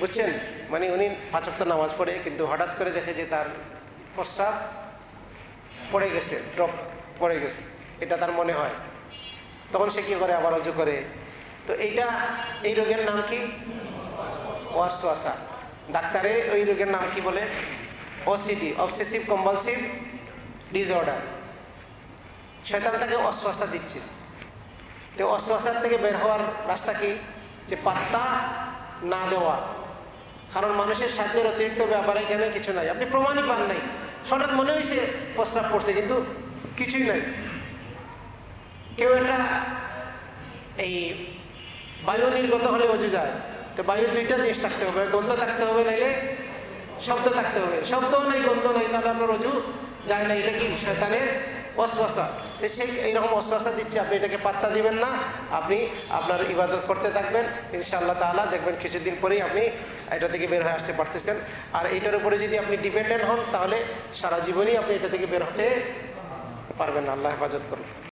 বুঝছেন? মানে উনি পাঁচ পাঁচক্ত নামাজ পড়ে, কিন্তু হঠাৎ করে দেখে যে তার প্রস্রাব পড়ে গেছে ড্রপ পড়ে গেছে। এটা তার মনে হয়। তখন সে কী করে? আবার অজু করে। তো এইটা, এই রোগের নাম কি? ওয়াসওয়াসা। ডাক্তারে ওই রোগের নাম কি বলে? ওসিডি অবসেসিভ কম্পালসিভ ডিসঅর্ডার শয়তান তাকে অশ্বাসা দিচ্ছে। তো অশ্বাসার থেকে বের হওয়ার রাস্তা কি? যে পাত্তা না দেওয়া। কারণ মানুষের সাধ্যের অতিরিক্ত ব্যাপারে এখানে কিছু নাই। আপনি প্রমাণই পান নাই। হঠাৎ মনে হয়েছে প্রস্রাব পড়ছে, কিন্তু কিছুই নাই। কেউ একটা এই বায়ু নির্গত হলে অজু যায়। তো বায়ু দুইটা জিনিস থাকতে হবে, গন্ধ থাকতে হবে, নাইলে শব্দ থাকতে হবে। শব্দও নাই গন্ধ নাই, তাহলে আপনার রজু যায় না। এটা কি? শয়তানের অশ্বাসা। তো সেই এইরকম অশ্বাসা দিচ্ছে, আপনি এটাকে পাত্তা দিবেন না। আপনি আপনার ইবাদত করতে থাকবেন, ইনশাআল্লাহ তাআলা দেখবেন কিছুদিন পরেই আপনি এটা থেকে বের হয়ে আসতে পারতেছেন। আর এইটার উপরে যদি আপনি ডিপেন্ডেন্ট হন, তাহলে সারা জীবনই আপনি এটা থেকে বের হতে পারবেন না, আল্লাহ হেফাজত করুন।